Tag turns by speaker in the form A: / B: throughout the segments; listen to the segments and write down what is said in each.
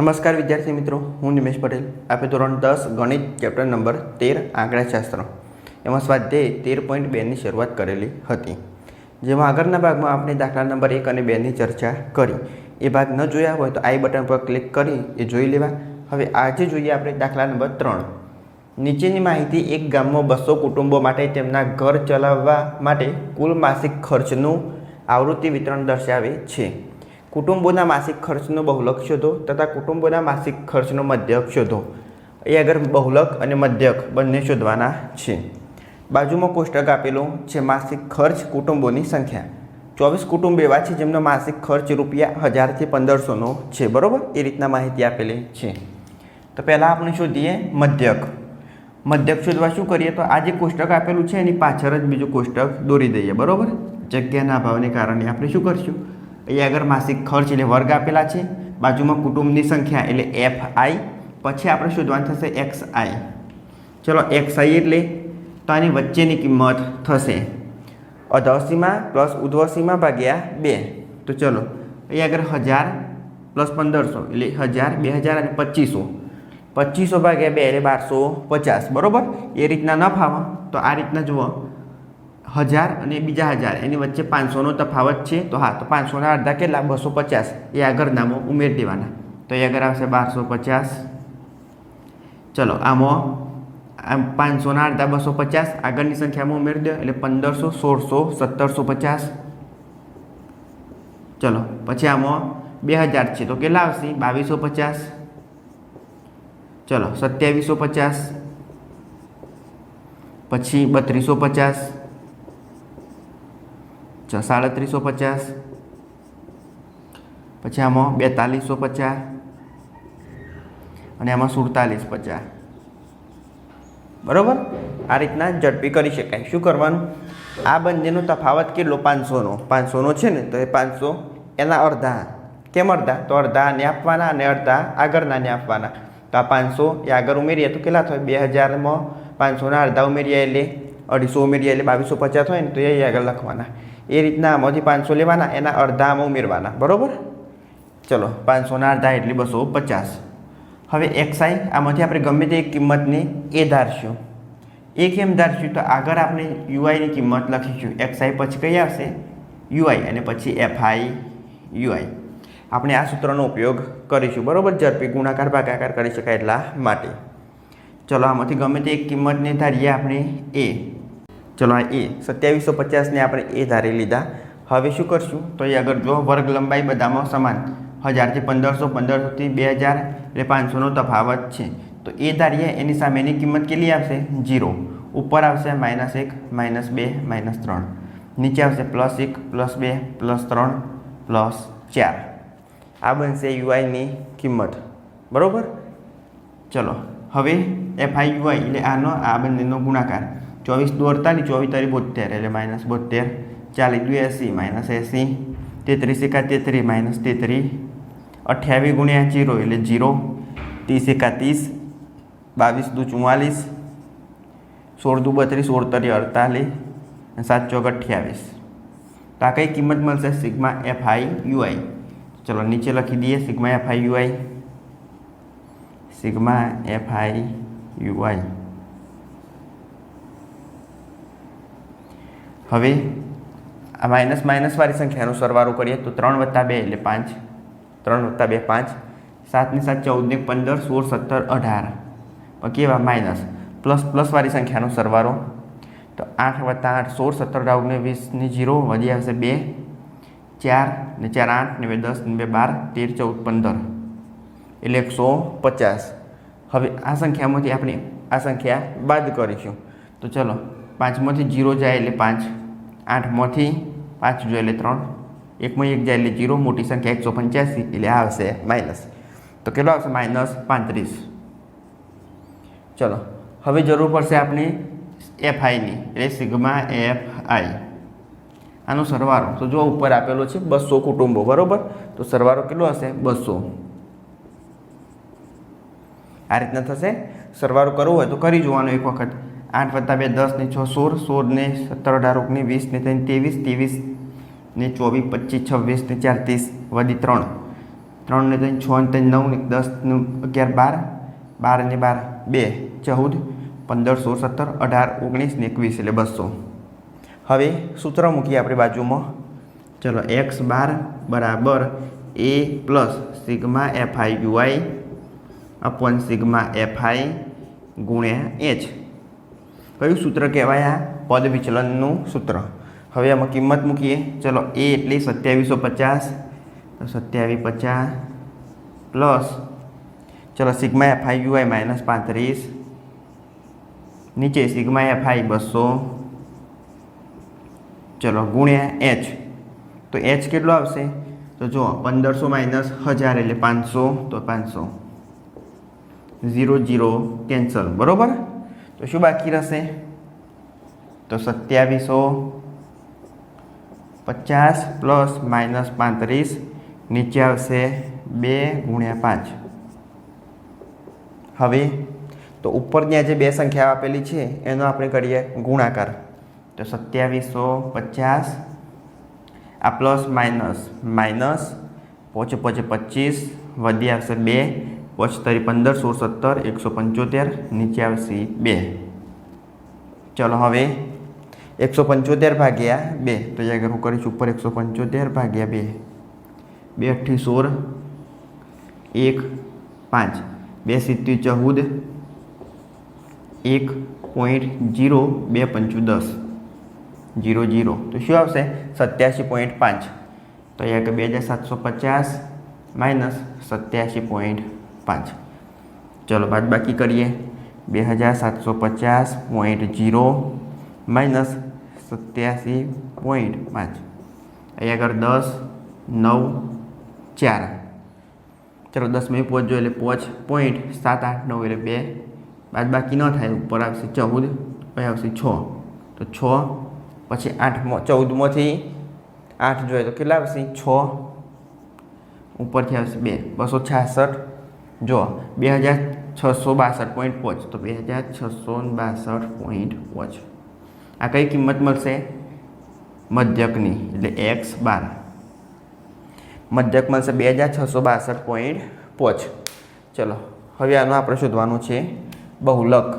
A: નમસ્કાર વિદ્યાર્થી મિત્રો, હું નિમેશ પટેલ. આપે ધોરણ દસ ગણિત ચેપ્ટર નંબર તેર આંકડાશાસ્ત્ર એમાં સ્વાધ્યાય તેર પોઈન્ટ બેની શરૂઆત કરેલી હતી. જેમાં આગળના ભાગમાં આપણે દાખલા નંબર એક અને બેની ચર્ચા કરી. એ ભાગ ન જોયા હોય તો આઈ બટન પર ક્લિક કરી એ જોઈ લેવા. હવે આજે જોઈએ આપણે દાખલા નંબર ત્રણ. નીચેની માહિતી એક ગામમાં બસો કુટુંબો માટે તેમના ઘર ચલાવવા માટે કુલ માસિક ખર્ચનું આવૃત્તિ વિતરણ દર્શાવે છે. કુટુંબોના માસિક ખર્ચનો બહુલક શોધો તથા કુટુંબોના માસિક ખર્ચનો મધ્યક શોધો. એ આગળ બહુલક અને મધ્યક બંને શોધવાના છે. બાજુમાં કોષ્ટક આપેલું છે માસિક ખર્ચ કુટુંબોની સંખ્યા. ચોવીસ કુટુંબ એવા છે જેમનો માસિક ખર્ચ રૂપિયા હજારથી પંદરસોનો છે. બરાબર? એ રીતના માહિતી આપેલી છે. તો પહેલાં આપણે શોધીએ મધ્યક. મધ્યક શોધવા શું કરીએ? તો આ જે કોષ્ટક આપેલું છે એની પાછળ જ બીજું કોષ્ટક દોરી દઈએ. બરાબર? જગ્યાના અભાવને કારણે આપણે શું કરશું? અહીંયા આગળ માસિક ખર્ચ એટલે વર્ગ આપેલા છે. બાજુમાં કુટુંબની સંખ્યા એટલે એફ આઈ પછી આપણે શોધવાનું થશે એક્સ આઈ ચલો એક્સ આઈ એટલે તો આની વચ્ચેની કિંમત થશે અધવસીમાં પ્લસ ઉધ્વસીમા ભાગ્યા બે. તો ચલો, અહીંયા આગળ હજાર પ્લસ પંદરસો એટલે હજાર, બે હજાર અને પચીસો. પચીસો ભાગ્યા બે એટલે બારસો પચાસ. બરાબર? એ રીતના ન ફાવો. તો આ રીતના જુઓ. હજાર અને બીજા હજાર. એની વચ્ચે પાંચસોનો તફાવત છે. તો હા, તો પાંચસોના અડધા કેટલા? બસો પચાસ. એ આગળ નામો ઉમેરી દેવાના. તો એ આગળ આવશે બારસો પચાસ. ચલો, આમાં, આમ પાંચસોના અડધા બસો પચાસ. આગળની સંખ્યામાં ઉમેરી દો. એટલે પંદરસો, સોળસો, સત્તરસો પચાસ. ચલો, પછી આમાં બે હજાર છે. તો કેટલા આવશે? બાવીસો પચાસ. ચલો, સત્યાવીસો પચાસ. પછી બત્રીસો પચાસ. સાડત્રીસો પચાસ. પછી આમાં બેતાલીસો પચાસ. અને આમાં સુડતાલીસ પચાસ. બરાબર? આ રીતના ઝડપી કરી શકાય. શું કરવાનું? આ બંનેનો તફાવત કેટલો? પાંચસોનો. પાંચસોનો છે ને, તો એ પાંચસો એના અડધા. કેમ અડધા? તો અડધા આને આપવાના અને અડધા આગળનાને આપવાના. તો આ પાંચસો એ આગળ ઉમેરીએ તો કેટલા થાય? બે હજારમાં પાંચસોના અડધા ઉમેરીએ એટલે અઢીસો ઉમેરીએ એટલે બાવીસો પચાસ હોય ને, તો એ આગળ લખવાના. એ રીતના આમાંથી પાંચસો લેવાના, એના અડધા આમાં ઉમેરવાના. બરાબર? ચલો, પાંચસોના અડધા એટલે બસો પચાસ. હવે એક્સઆઈ આમાંથી આપણે ગમે તે કિંમતને એ ધારશું. એ કેમ ધારશું? તો આગળ આપણે યુઆઈની કિંમત લખીશું. એક્સઆઈ પછી કઈ આવશે? યુઆઈ અને પછી એફઆઈ યુઆઈ આપણે આ સૂત્રનો ઉપયોગ કરીશું. બરાબર? ઝડપી ગુણાકાર, ભાગાકાર કરી શકાય એટલા માટે. ચલો, આમાંથી ગમે તે એક કિંમતને ધારીએ આપણે એ. ચલો એ સત્યાવીસો પચાસને આપણે એ ધારી લીધા. હવે શું કરશું? તો એ આગળ જો વર્ગ લંબાઈ બધામાં સમાન. હજારથી પંદરસો, પંદરસોથી બે હજાર, એટલે પાંચસોનો તફાવત છે. તો એ ધારીએ, એની સામેની કિંમત કેટલી આવશે? જીરો ઉપર આવશે માઇનસ એક, માઇનસ બે, માઇનસ ત્રણ. નીચે આવશે પ્લસ એક, પ્લસ બે, પ્લસ ત્રણ, પ્લસ ચાર. આ બનશે યુઆઈની કિંમત. બરાબર? ચલો. હવે એફઆઈ યુઆઈ, એટલે આનો, આ બંનેનો ગુણાકાર. ચોવીસ દો અડતાલીસ ચોવીસ તારી બોતેર એટલે માઇનસ બોતેર, ચાલીસ દુ એંસી માઇનસ એંસી, તેત્રીસ એકા તેત્રીસ માઇનસ તેત્રીસ, અઠ્યાવીસ ગુણ્યા જીરો એટલે જીરો, ત્રીસ એકા ત્રીસ બાવીસ દુ ચુમ્માલીસ સોળ દુ બત્રીસ, સોળ તરી અડતાલીસ સાત ચોક અઠ્યાવીસ. તો આ કઈ કિંમત મળશે? સિગ્મા એફ આઈ યુઆઈ ચલો નીચે લખી દઈએ, sigma F I U I sigma F I U I હવે આ માઇનસ માઇનસવાળી સંખ્યાનો સરવાળો કરીએ તો ત્રણ વત્તા બે એટલે પાંચ. ત્રણ વત્તા બે, પાંચ. સાતની સાત, ચૌદને પંદર, સોળ, સત્તર, અઢાર. કેવા? માઇનસ. પ્લસ પ્લસવાળી સંખ્યાનો સરવાળો. તો આઠ વત્તા આઠ, સોળ, સત્તર અઢાર ને વીસની જીરો વધી આવશે બે. ચાર ને ચાર આઠ ને બે દસ ને બે બાર, તેર, ચૌદ, પંદર. એટલે એકસો પચાસ. હવે આ સંખ્યામાંથી આપણે આ સંખ્યા બાદ કરીશું. તો ચલો, પાંચમાંથી જીરો જાય એટલે પાંચ. આઠમાંથી પાંચ જોઈએ એટલે ત્રણ. એકમાં એક જાય એટલે જીરો, મોટી સંખ્યા એકસો પંચ્યાસી એટલે આવશે માઇનસ. તો કેટલો આવશે? માઇનસ પાંત્રીસ. ચલો, હવે જરૂર પડશે આપણી એફ આઈની એટલે સિગ્મા એફ આઈ. આનો સરવાળો. તો જો ઉપર આપેલો છે બસો કુટુંબો, બરાબર? તો સરવાળો કેટલો હશે? બસો. આ રીતના થશે. સરવાળો કરવો હોય તો કરી જોવાનો એક વખત. આઠ વત્તા બે, દસ ને છ, સોળ સોળને સત્તર, અઢાર ઓગણી વીસને ત્રણ, ત્રેવીસ ત્રેવીસ ને ચોવીસ, પચીસ, છવ્વીસ ને ચાર, ત્રીસ વધી ત્રણ. ત્રણ ને ત્રણ, છ ને ત્રણ, નવ ને દસ અગિયાર, બાર. બાર ને બાર, બે, ચૌદ, પંદર, સોળ, સત્તર, અઢાર, ઓગણીસ ને એકવીસ એટલે બસો. હવે સૂત્ર મૂકીએ આપણી બાજુમાં. ચલો, એક્સ બાર બરાબર A plus sigma F I U I upon sigma F I ગુણ્યા એચ. કયું સૂત્ર કહેવાય આ? પદ વિચલનનું સૂત્ર. હવે આમાં કિંમત મૂકીએ. ચલો એ એટલી સત્યાવીસો પચાસ, તો સત્યાવીસ પચાસ પ્લસ, ચલો, sigma F I U I minus પાંત્રીસ, નીચે સિગ્મા એફ બસો, ચલો, ગુણ્યા એચ તો એચ કેટલો આવશે? તો જુઓ, પંદરસો માઇનસ હજાર એટલે પાંચસો, તો પાંચસો. Zero zero, cancel. બરાબર? તો શું બાકી રહેશે તો સત્યાવીસો પચાસ પ્લસ માઇનસ પાંત્રીસ નીચે આવશે બે ગુણ્યા પાંચ હવે તો ઉપરની આ જે બે સંખ્યા આપેલી છે એનો આપણે કરીએ ગુણાકાર તો સત્યાવીસો પચાસ આ પ્લસ માઇનસ માઇનસ પોચે પોચે પચીસ વધી આવશે બે પચતરી પંદર, સોળ, સત્તર, એકસો પંચોતેર, નીચે આવશે બે. ચલો હવે એકસો પંચોતેર ભાગ્યા બે. તો અહીંયા આગળ હું કરીશ ઉપર એકસો પંચોતેર ભાગ્યા બે. બે અઠ્ઠી, સોળ, એક, પાંચ. બે સિત્તી ચૌદ, એક પોઈન્ટ જીરો, બે પંચું દસ. Zero zero. તો શું આવશે? સત્યાસી પોઈન્ટ પાંચ. તો અહીંયા કે બે હજાર સાતસો પચાસ માઇનસ સત્યાસી પોઈન્ટ પાંચ. ચલો બાદ બાકી કરીએ. બે હજાર સાતસો પચાસ પોઈન્ટ જીરો માઇનસ સત્યાસી પોઈન્ટ પાંચ. અહીંયા આગળ દસ, નવ, ચાર. ચલો, દસમી પહોંચજો એટલે પોચ પોઈન્ટ સાત આઠ નવ એટલે બે. બાદ બાકી ન થાય, ઉપર આવશે ચૌદ, પછી આવશે છ. તો છ, પછી આઠમાં ચૌદમાંથી આઠ જોઈએ તો કેટલા આવશે? છ. ઉપરથી આવશે બે. બસો છાસઠ જો, બે હજાર છસો બાસઠ પોઈન્ટ પાંચ, તો બે હજાર છસો બાસઠ પોઈન્ટ પાંચ. આ કઈ કિંમત મળશે? મધ્યકની, એટલે એક્સ બાર. મધ્યક મળશે બે હજાર છસો બાસઠ પોઈન્ટ પાંચ. ચલો, હવે આનું આપણે શોધવાનું છે બહુલક.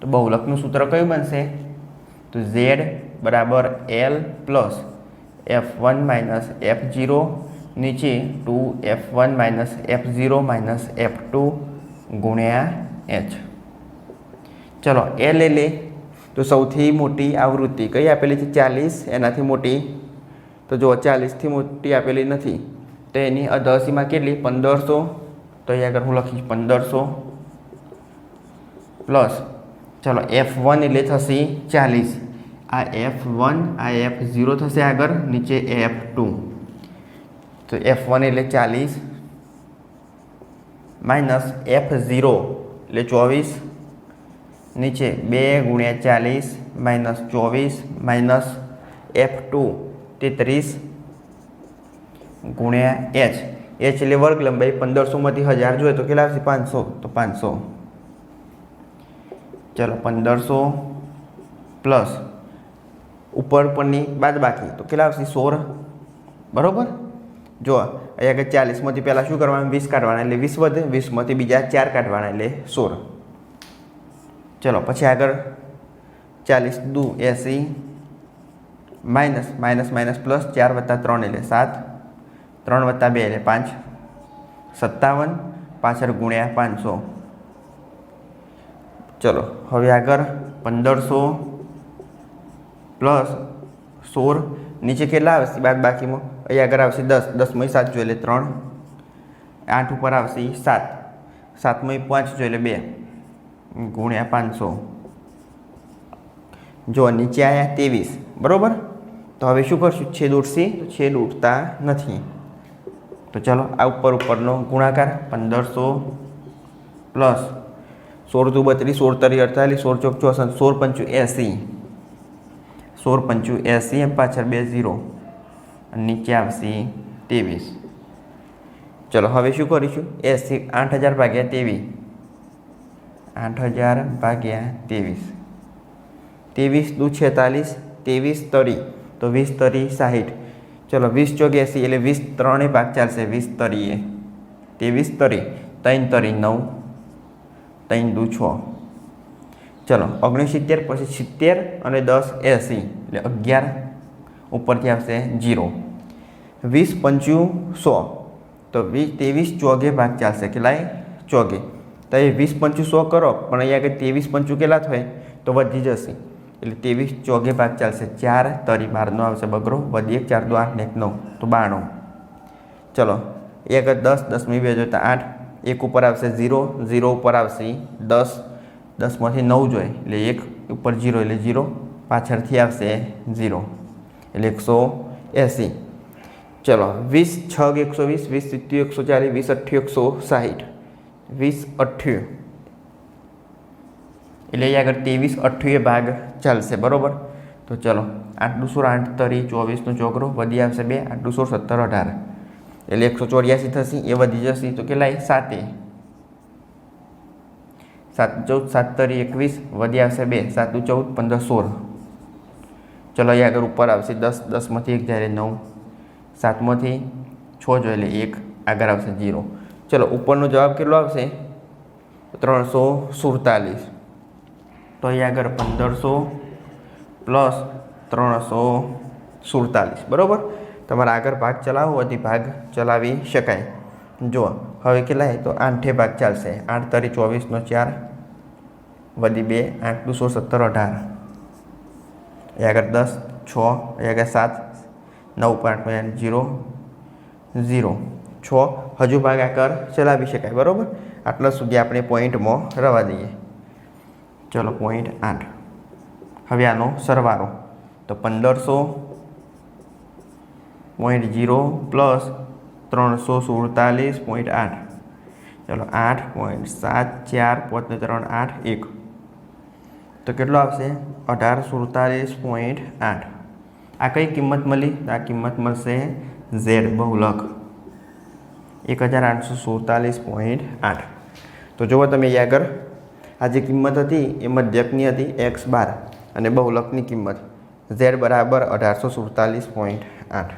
A: તો બહુલકનું સૂત્ર કયું બનશે? તો ઝેડ બરાબર L plus F one minus F zero નીચે two F one minus F zero minus F two ગુણ્યા એચ ચલો એલ લે. તો સૌથી મોટી આવૃત્તિ કઈ આપેલી છે? ચાલીસ. એનાથી મોટી. તો જો ચાલીસથી મોટી આપેલી નથી. તો એની અધસીમાં કેટલી? પંદરસો. તો અહીંયા આગળ હું લખીશ પંદરસો. પ્લસ, ચલો એફ વન એટલે થશે ચાલીસ. આ એફ વન આ એફ ઝીરો થશે આગળ, નીચે એફ ટુ તો એફ વન એટલે ચાલીસ, માઇનસ એફ ઝીરો એટલે ચોવીસ, નીચે બે ગુણ્યા ચાલીસ, માઇનસ ચોવીસ, માઇનસ એફ ટુ તેત્રીસ ગુણ્યા એચ એચ એટલે વર્ગ લંબાઈ પંદરસોમાંથી હજાર જોઈએ તો કેટલા આવશે? પાંચસો. તો પાંચસો. ચલો, પંદરસો પ્લસ ઉપર પરની બાદ બાકી તો કેટલા આવશે? સોળ. બરાબર? જો, અહીંયા આગળ ચાલીસમાંથી પહેલાં શું કરવાનું? વીસ કાઢવાના, એટલે વીસ વધે, વીસમાંથી બીજા ચાર કાઢવાના, એટલે સોળ. ચલો, પછી આગળ ચાલીસ દુ એસી, માઇનસ માઇનસ માઇનસ પ્લસ ચાર વત્તા ત્રણ, એટલે સાત. ત્રણ વત્તા બે, એટલે પાંચ. સત્તાવન, પાછળ ગુણ્યા પાંચસો. ચલો, હવે આગળ પંદરસો પ્લસ સોળ. નીચે કેટલા આવશે બાદ બાકીમાં અહીં આગળ આવશે દસ દસમાં સાત જોઈએ એટલે ત્રણ, આઠ ઉપર આવશે સાત સાતમાં પાંચ જોઈએ બે, ગુણ્યા પાંચસો. જો નીચે આવ્યા ત્રેવીસ, બરાબર? તો હવે શું કરશું? છેદ ઉઠશે તો છેદ ઉઠતા નથી. તો ચાલો, આ ઉપર ઉપરનો ગુણાકાર પંદરસો પ્લસ સોળ દુ બત્રીસ, સોળ તરી અડતાલીસ, સોળ ચોક ચોસઠ, સોળ પંચું એંસી, સોળ પંચું એંસી, એમ પાછળ બે ઝીરો. નીચે આવશે ત્રેવીસ. ચલો, હવે શું કરીશું? એસી આઠ હજાર ભાગ્યા ત્રેવીસ. આઠ હજાર ભાગ્યા ત્રેવીસ. ત્રેવીસ દુ છેતાલીસ, ત્રેવીસ તરી. તો વીસ તરી સાહીઠ. ચલો, વીસ ચોગ્યાસી એટલે વીસ ત્રણે ભાગ ચાલશે. વીસ તરીએ. ત્રેવીસ તરી. ત્રણ તરી નવ. ત્રણ દુ છ. ચલો, ઓગણીસિત્તેર પછી સિત્તેર અને દસ એંસી એટલે અગિયાર. ઉપરથી આવશે જીરો. વીસ પંચું સો. તો વીસ, ત્રેવીસ ચોગે ભાગ ચાલશે. કેટલાય? ચોગે. તો એ વીસ પંચું સો કરો, પણ અહીંયા આગળ ત્રેવીસ પંચું કેટલા થાય? તો વધી જશે. એટલે ત્રેવીસ ચોગે ભાગ ચાલશે. ચાર તરી બારનો આવશે બગરો વધી એક, ચાર દો, આઠ ને એક નવ. તો બાણું. ચલો. એ આગળ દસ દસમી બે તો આઠ. એક ઉપર આવશે ઝીરો. ઝીરો ઉપર આવશે દસ. દસમાંથી નવ જોઈએ. એટલે એક ઉપર જીરો એટલે ઝીરો. પાછળથી આવશે ઝીરો. એટલે એકસો એંસી. ચલો, વીસ, છ એકસો વીસ વીસ સિત્યુ એકસો ચાલીસ, વીસ, અઠ્ઠી, એકસો સાહીઠ. વીસ, અઠ્ઠી. એટલે અહીંયા આગળ ત્રેવીસ અઠ્ઠીએ ભાગ ચાલશે, બરાબર? તો ચલો આટલું સોળ આઠ તરી ચોવીસનો ચોકરો, વધી આવશે બે આટલું સોળ સત્તર, અઢાર. એટલે એકસો ચોર્યાસી થશે, એ વધી જશે, તો કેટલાય? સાતે. સાત, ચૌદ સાત તરી એકવીસ, વધી આવશે બે, સાતું, ચૌદ, પંદર, સોળ. ચલો, અહીંયા આગળ ઉપર આવશે દસ, દસમાંથી એક જ્યારે નવ. સાતમાંથી છ જો એટલે એક, આગળ આવશે જીરો. ચલો, ઉપરનો જવાબ કેટલો આવશે? ત્રણસો સુડતાલીસ. તો અહીંયા આગળ પંદરસો પ્લસ ત્રણસો સુડતાલીસ. બરાબર? તમારે આગળ ભાગ ચલાવવો હોય ભાગ ચલાવી શકાય. જુઓ હવે કેટલા તો આઠે ભાગ ચાલશે. આઠ તરી ચોવીસનો ચાર વધી બે, આઠ દુસો સત્તર અઢાર. એ આગળ દસ, છ એ આગળ સાત નવ પાંચ જીરો ઝીરો. છ, હજુ ભાગ આગળ ચલાવી શકાય, બરાબર? આટલા સુધી આપણે પોઈન્ટમાં રવા દઈએ. ચલો, પોઈન્ટ આઠ. હવે આનો સરવારો. તો પંદરસો પોઈન્ટ જીરો પ્લસ ત્રણસો સુડતાલીસ પોઈન્ટ આઠ. ચલો, આઠ પોઈન્ટ સાત ચાર પાંચ ત્રણ આઠ એક. તો કેટલો આવશે? અઢાર સુડતાલીસ પોઈન્ટ આઠ. આ કઈ કિંમત મળી? આ કિંમત મળશે ઝેડ બહુલક. એક હજાર આઠસો સુડતાલીસ પોઈન્ટ આઠ. તો જુઓ તમે અહીંયા આગળ. આ જે કિંમત હતી એ મધ્યકની હતી, એક્સ બાર. અને બહુલકની કિંમત, ઝેડ બરાબર અઢારસો સુડતાલીસ પોઈન્ટ આઠ.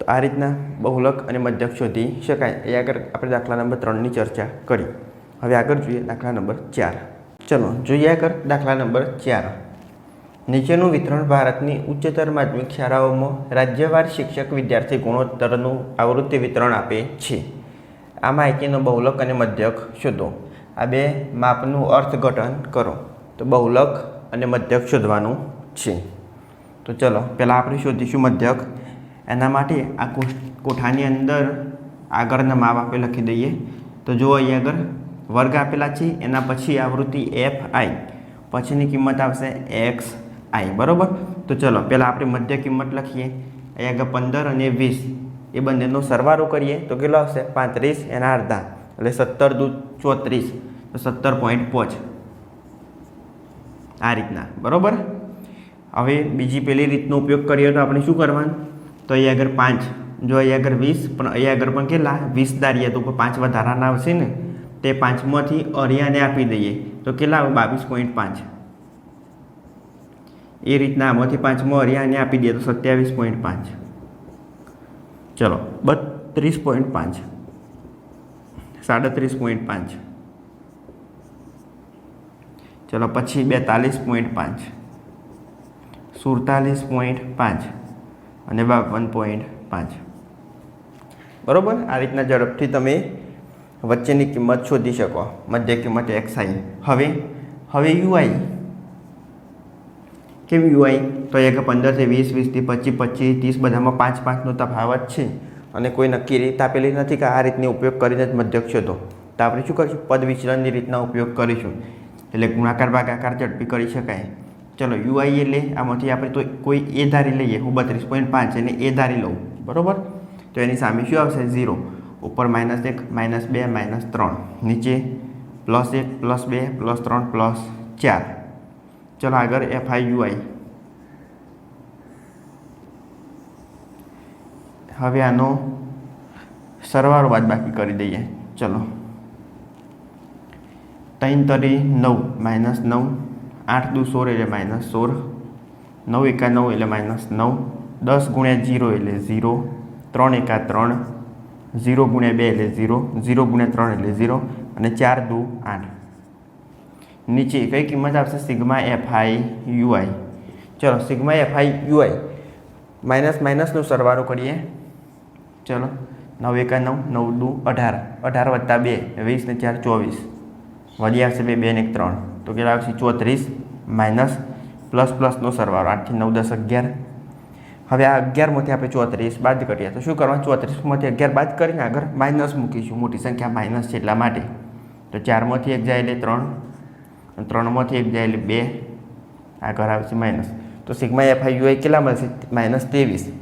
A: તો આ રીતના બહુલક અને મધ્યક શોધી શકાય. એ આગળ આપણે દાખલા નંબર ત્રણની ચર્ચા કરી. હવે આગળ જોઈએ દાખલા નંબર ચાર. ચલો, જોઈએ આગળ દાખલા નંબર ચાર. નીચેનું વિતરણ ભારતની ઉચ્ચતર માધ્યમિક શાળાઓમાં રાજ્યવાર શિક્ષક વિદ્યાર્થી ગુણોત્તરનું આવૃત્તિ વિતરણ આપે છે. આ માહિતીનો બહુલક અને મધ્યક શોધો. આ બે માપનું અર્થઘટન કરો. તો બહુલક અને મધ્યક શોધવાનું છે. તો ચલો, પહેલાં આપણે શોધીશું મધ્યક. એના માટે આ કોઠાની અંદર આગળના માપ આપણે લખી દઈએ. તો જો અહીં આગળ. વર્ગ આપેલા છે, એના પછી આવૃત્તિ એફ આઈ. પછીની કિંમત આવશે એક્સ આઈ, બરાબર? તો ચલો પહેલાં આપણે મધ્ય કિંમત લખીએ. અહીંયા આગળ પંદર અને વીસ. એ બંનેનો સરવાળો કરીએ. તો કેટલો આવશે? પાંત્રીસ એના અડધા. એટલે સત્તર દૂ ચોત્રીસ. તો સત્તર પોઈન્ટ પાંચ. આ રીતના. બરાબર? હવે બીજી પેલી રીતનો ઉપયોગ કરીએ તો આપણે શું કરવાનું? તો અહીંયા આગળ પાંચ. જો અહીં આગળ વીસ, પણ અહીંયા આગળ પણ કેટલા? વીસ દારીએ. તો પાંચ વધારાના આવશે ને. તે પાંચમાંથી અરિયાને આપી દઈએ. તો કેટલા આવે? બાવીસ પોઈન્ટ પાંચ. એ રીતના આમાંથી પાંચમો હરિયાને આપી દઈએ તો સત્યાવીસ પોઈન્ટ પાંચ. ચલો, બત્રીસ પોઈન્ટ પાંચ. સાડત્રીસ પોઈન્ટ પાંચ. ચલો, પછી બેતાલીસ પોઈન્ટ પાંચ. સુડતાલીસ પોઈન્ટ પાંચ અને બાવન પોઈન્ટ પાંચ. બરાબર? આ રીતના ઝડપથી તમે વચ્ચેની કિંમત શોધી શકો. મધ્ય કિંમત એક્સ આઈ. હવે હવે યુઆઈ. કેમ યુઆઈ તો એક પંદરથી વીસ, વીસથી પચીસ પચીસ, ત્રીસ બધામાં પાંચ, પાંચનો તફાવત છે. અને કોઈ નક્કી રીત આપેલી નથી કે આ રીતની ઉપયોગ કરીને જ મધ્યક શોધો તો આપણે શું કરીશું? પદ વિચલનની રીતના ઉપયોગ કરીશું. એટલે ગુણાકાર, ભાગાકાર ઝડપી કરી શકાય. ચલો યુઆઈ એટલે આમાંથી આપણે તો કોઈ એ ધારી લઈએ. હું બત્રીસ પોઈન્ટ પાંચ એને એ ધારી લઉં. બરાબર? તો એની સામે શું આવશે? ઝીરો. ઉપર માઇનસ એક, માઇનસ બે, માઇનસ ત્રણ. નીચે પ્લસ એક, પ્લસ બે, પ્લસ ત્રણ, પ્લસ ચાર. ચલો આગળ એફ આઈ યુઆઈ હવે આનો સરવાળો બાદ બાકી કરી દઈએ. ચલો. ત્રણ તરી નવ માઇનસ નવ. આઠ દુ સોળ એટલે માઇનસ સોળ. નવ એકા નવ એટલે માઇનસ નવ. દસ ગુણ્યા જીરો એટલે ઝીરો ત્રણ એકા ત્રણ. ઝીરો ગુણ્યા બે એટલે ઝીરો ઝીરો ગુણ્યા ત્રણ એટલે ઝીરો અને ચાર દુ આઠ. નીચે કઈ કિંમત આવશે? Sigma F I U I. ચલો, sigma F I U I. Minus માઇનસનો સરવાળો કરીએ. ચલો, નવ એકા નવ નવ દુ અઢાર. અઢાર વત્તા બે, વીસ ને ચાર, ચોવીસ. વધી આવશે બે બે ને ત્રણ. તો કેટલા આવશે? ચોત્રીસ માઇનસ પ્લસ પ્લસનો સરવાળો. આઠથી નવ, દસ, અગિયાર. હવે આ અગિયારમાંથી આપણે ચોત્રીસ બાદ કરીએ. તો શું કરવાનું? ચોત્રીસમાંથી અગિયાર બાદ કરીને આગળ માઇનસ મૂકીશું. મોટી સંખ્યા માઇનસ છે એટલા માટે. તો ચારમાંથી એક જાય એટલે ત્રણ. ત્રણમાંથી એક જાય એટલે બે. ઘર આવશે માઇનસ તો સિગ્મા એફ આઈ યુઆઈ કેટલા મળશે? માઇનસ ત્રેવીસ.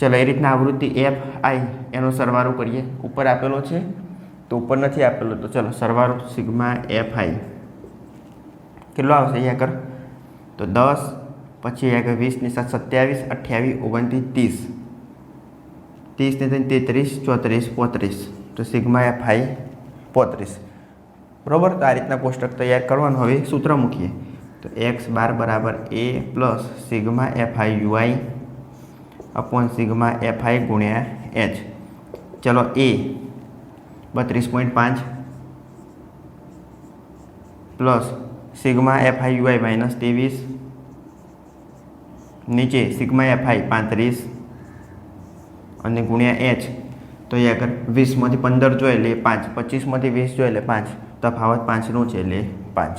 A: ચલો, એ રીતના આવૃત્તિ એફ આઈ, એનો સરવારો કરીએ. ઉપર આપેલો છે? તો ઉપર નથી આપેલો. તો ચલો સરવારો સિગ્મા એફ આઈ. કેટલો આવશે અહીંયા આગળ? તો દસ, પછી આગળ વીસની સાત, સત્યાવીસ, અઠ્યાવીસ, ઓગણત્રીસ, ત્રીસ. ત્રીસને થઈને તેત્રીસ, ચોત્રીસ, પોત્રીસ. તો સિગ્મા એફ આઈ, પોત્રીસ. બરાબર? તો આ રીતના કોષ્ટક તૈયાર કરવાનું. હવે સૂત્ર મૂકીએ. તો એક્સ બાર બરાબર A plus sigma F I U I upon sigma F I ગુણ્યા એચ ચલો એ બત્રીસ પોઈન્ટ પાંચ plus sigma F I U I minus ત્રેવીસ. નીચે સિગ્મા એફઆઈ પાંત્રીસ. અને ગુણ્યા એચ તો એ આગળ વીસમાંથી પંદર જોઈએ એટલે પાંચ. પચીસમાંથી વીસ જોઈએ એટલે પાંચ. તફાવત પાંચનો છે એટલે પાંચ.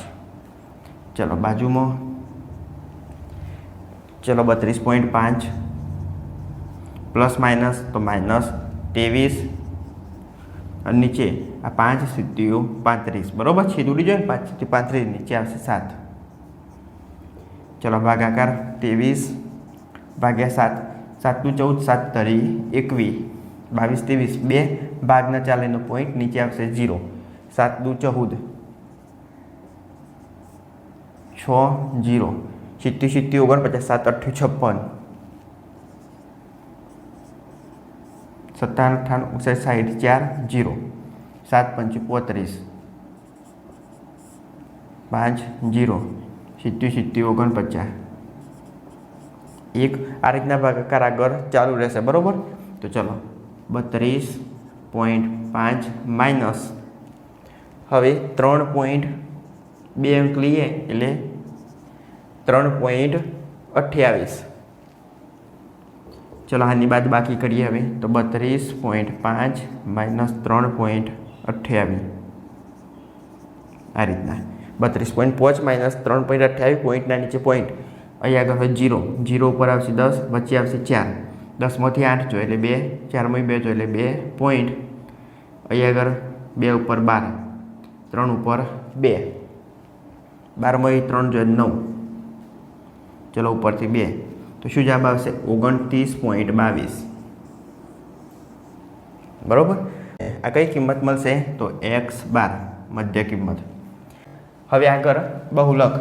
A: ચલો, બાજુમાં. ચલો, બત્રીસ પોઈન્ટ પાંચ. પ્લસ માઇનસ તો માઇનસ ત્રેવીસ. અને નીચે આ પાંચ સિદ્ધિઓ પાંત્રીસ. બરોબર છે જાય ને પાંચ સિદ્ધિ પાંત્રીસ, નીચે આવશે સાત. ચલો, ભાગાકાર ત્રેવીસ. ભાગ્યા સાત. સાતનું ચૌદ, સાત તરી એકવીસ બાવીસ, ત્રેવીસ, બે. ભાગના ચાલેનો પોઈન્ટ નીચે આવશે ઝીરો સાતનું ચૌદ છ જીરો સિત્તી સિત્તી ઓગણપચાસ સાત અઠ્ઠું છપ્પન સત્તાવન અઠ્ઠાણું ઓગણસાઠ સાઠ ચાર જીરો સાત પંચ પોત્રીસ પાંચ જીરો સિત્તી સિત્તી ઓગણપચાસ એક આ રીતના ભાગાકાર આગળ ચાલુ રહેશે બરાબર તો ચલો બત્રીસ પોઈન્ટ પાંચ માઇનસ હવે ત્રણ પોઈન્ટ બે અંક લઈએ એટલે ત્રણ પોઈન્ટ અઠ્યાવીસ. ચલો આની બાદ બાકી કરીએ હવે. તો બત્રીસ પોઈન્ટ પાંચ માઇનસ ત્રણ પોઈન્ટ અઠ્યાવીસ. આ રીતના. બત્રીસ પોઈન્ટ પાંચ માઇનસ ત્રણ પોઈન્ટ અઠ્યાવીસ પોઈન્ટના નીચે પોઈન્ટ અહીંયા આગળ હવે જીરો જીરો ઉપર આવશે દસ, વચ્ચે આવશે ચાર. દસમાંથી આઠ જો એટલે બે ચારમાંથી બે જો એટલે બે પોઈન્ટ અહીંયા આગળ બે ઉપર બાર. ત્રણ ઉપર બે. બારમાંથી ત્રણ, જો નવ. ચલો ઉપરથી બે. તો શું જવાબ આવશે? ઓગણત્રીસ પોઈન્ટ બાવીસ. બરાબર? આ કઈ કિંમત મળશે? તો એક્સ બાર, મધ્ય કિંમત. હવે આગળ બહુલક.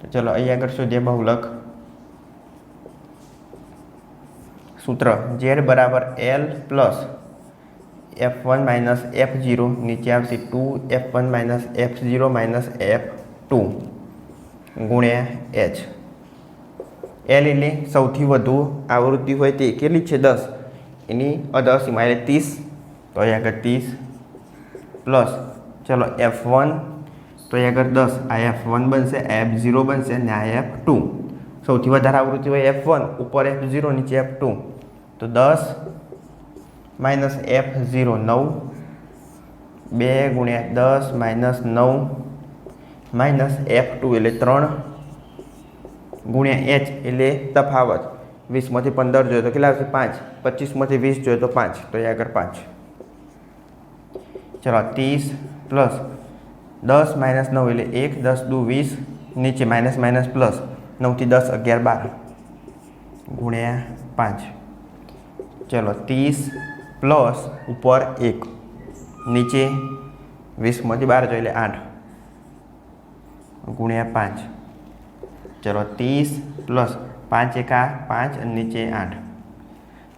A: તો ચલો અહીં આગળ શોધીએ બહુલક. સૂત્ર ઝેડ બરાબર L plus F one minus F zero નીચે આવશે two F one minus F zero minus F two ગુણ્યા એચ એલ એટલે સૌથી વધુ આવૃત્તિ હોય તે કેટલી છે? દસ. એની અદસીમાં એટલે ત્રીસ. તો અહીં આગળ ત્રીસ. પ્લસ ચલો એફ વન તો અહીં આગળ દસ. આ એફ વન બનશે એફ ઝીરો બનશે અને આ એફ ટુ સૌથી વધારે આવૃત્તિ હોય એફ વન ઉપર એફ ઝીરો નીચે એફ ટુ તો દસ. માઇનસ એફ ઝીરો નવ, બે ગુણ્યા દસ માઇનસ નવ, માઇનસ એફ ટુ એટલે ત્રણ, ગુણ્યા એચ એટલે તફાવત. વીસમાંથી પંદર જોઈએ તો કેટલા આવશે? પાંચ. પચીસમાંથી વીસ જોઈએ તો પાંચ. તો એ આગળ પાંચ. ચલો, ત્રીસ પ્લસ દસ માઇનસ નવ એટલે એક, દસ દુ વીસ, નીચે માઇનસ માઇનસ પ્લસ નવથી દસ અગિયાર બાર. ગુણ્યા પાંચ. ચલો, ત્રીસ પ્લસ ઉપર એક નીચે વીસમાંથી બાર જોઈએ એટલે આઠ ગુણ્યા પાંચ ચલો ત્રીસ પ્લસ પાંચ એકા પાંચ અને નીચે આઠ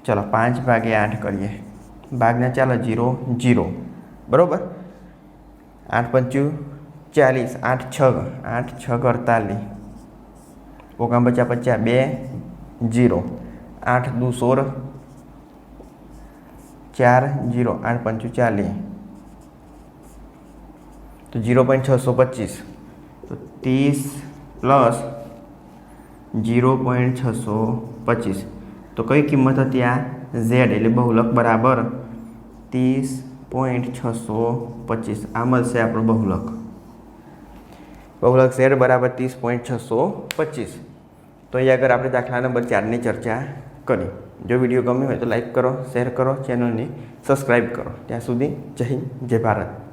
A: ચલો પાંચ ભાગે આઠ કરીએ ભાગના ચાલો જીરો જીરો બરાબર આઠ પંચું ચાલીસ આઠ છ આઠ છ અડતાલીસ ઓગણ પચાસ પચાસ બે જીરો આઠ દુ સોળ ચાર, જીરો, આઠ, પંચું ચાલીસ તો જીરો પોઈન્ટ છસો પચીસ. તો ત્રીસ પ્લસ જીરો પોઈન્ટ છસો પચીસ. તો કઈ કિંમત હતી આ? ઝેડ, એટલે બહુલક બરાબર ત્રીસ પોઈન્ટ છસો પચીસ. આ મળશે આપણું બહુલક. બહુલક ઝેડ બરાબર ત્રીસ પોઈન્ટ છસો પચીસ. તો અહીંયા આગળ આપણે દાખલા નંબર ચારની ચર્ચા કરી. જો વીડિયો ગમ્યો હોય તો લાઈક કરો, શેર કરો, ચેનલને સબસ્ક્રાઈબ કરો. ત્યાં સુધી જય હિન્દ, જય ભારત.